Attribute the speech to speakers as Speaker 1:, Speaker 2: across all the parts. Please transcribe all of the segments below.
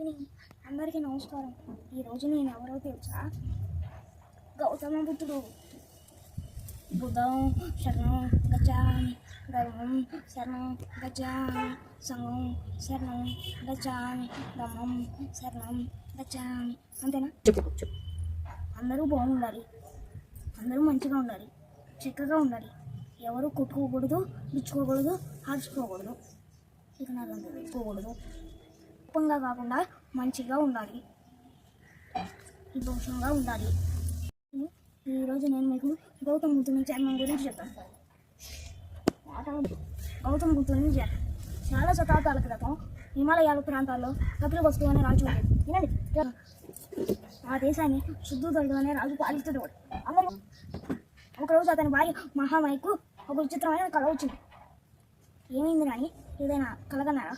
Speaker 1: అందరికీ నమస్కారం. ఈరోజు నేను ఎవరో తెలుసా? గౌతమ బుద్ధుడు. బుద్ధం శరణం గచ్చామి ధర్మం శరణం గచ్చామి సంఘం శరణం గచ్చామి ధర్మం శరణం గచ్చామి అంతేనా? అందరూ బాగుండాలి. అందరూ మంచిగా ఉండాలి. చక్కగా ఉండాలి. ఎవరు కొట్టుకోకూడదు ఇచ్చుకోకూడదు ఆడుచుకోకూడదు. ఇక నాకు అంత పెట్టుకోకూడదు కాకుండా మంచిగా ఉండాలి. దోషంగా ఉండాలి. ఈరోజు నేను మీకు గౌతమ్ బుద్ధుని చర్మం గురించి చెప్తాను గౌతమ్ బుద్ధుని జ- చాలా శతాబ్దాల క్రితం హిమాలయాల ప్రాంతాల్లో కపిల వస్తువు అనే రాజు ఉండేది. వినండి. ఆ దేశాన్ని శుద్ధుడు అనే రాజు పాలిస్తుండేవాడు అందరూ ఒకరోజు అతని భార్య మహామాయికు ఒక విచిత్రమైన కళ వచ్చింది ఏమైంది కానీ ఏదైనా కలగన్నారా?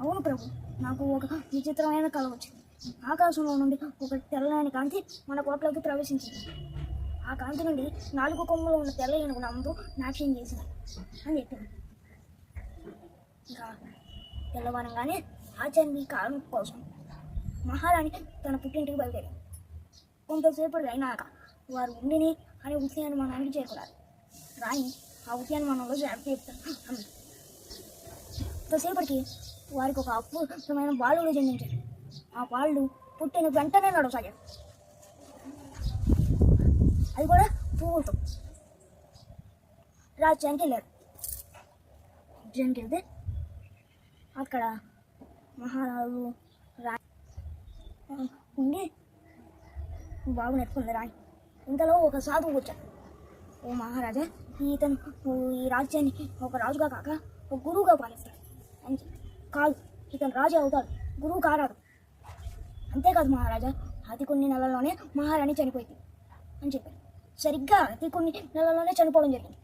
Speaker 1: అవును ప్రభు. నాకు ఒక విచిత్రమైన కళ వచ్చింది. ఆకాశంలో నుండి ఒక తెల్లని కాంతి మన కోటలోకి ప్రవేశించింది. ఆ కాంతి నుండి నాలుగు కొమ్ములు ఉన్న తెల్ల ఏనుగు నమ్ముతూ నాట్యం చేసింది. అని చెప్పింది ఇంకా తెల్లవారంగానే ఆచార్య కాలం కోసం మహారాణి తన పుట్టింటికి బయలుదేరి కొంతసేపటి అయినాక వారు ఉండిని అనే ఉద్యానవనానికి చేరుకున్నారు. రాణి ఆ ఉద్యానవనంలో జాగ్రత్త చెప్తాను. కొంతసేపటికి వారికి ఒక అద్భుతమైన బాలుడు జన్మించారు ఆ బాలుడు పుట్టిన వెంటనే నడవసాగాడు. అది కూడా పువ్వులతో రాజ్యానికి వెళ్ళాడు రాజ్యానికి వెళ్తే అక్కడ మహారాజు రా ఉండి బాబు నెట్టుకుంది రాయి ఇంతలో ఒక సాధువు వచ్చాడు. ఓ మహారాజా ఇతను ఈ రాజ్యాన్ని ఒక రాజుగా కాక ఒక గురువుగా పాలిస్తాడు అని చెప్పి కాదు ఇతను రాజు అవుతాడు గురువు కారాడు. అంతేకాదు మహారాజా అతి కొన్ని నెలల్లోనే మహారాణి చనిపోయింది అని చెప్పారు సరిగ్గా అతి కొన్ని నెలల్లోనే చనిపోవడం జరిగింది.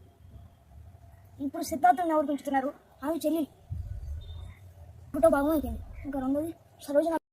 Speaker 1: ఇప్పుడు సిద్ధార్థుని ఎవరు పెంచుతున్నారు ఆమె చెల్లి ఒకటో భాగం అయిపోయింది. ఇంకా రెండోది సరోజన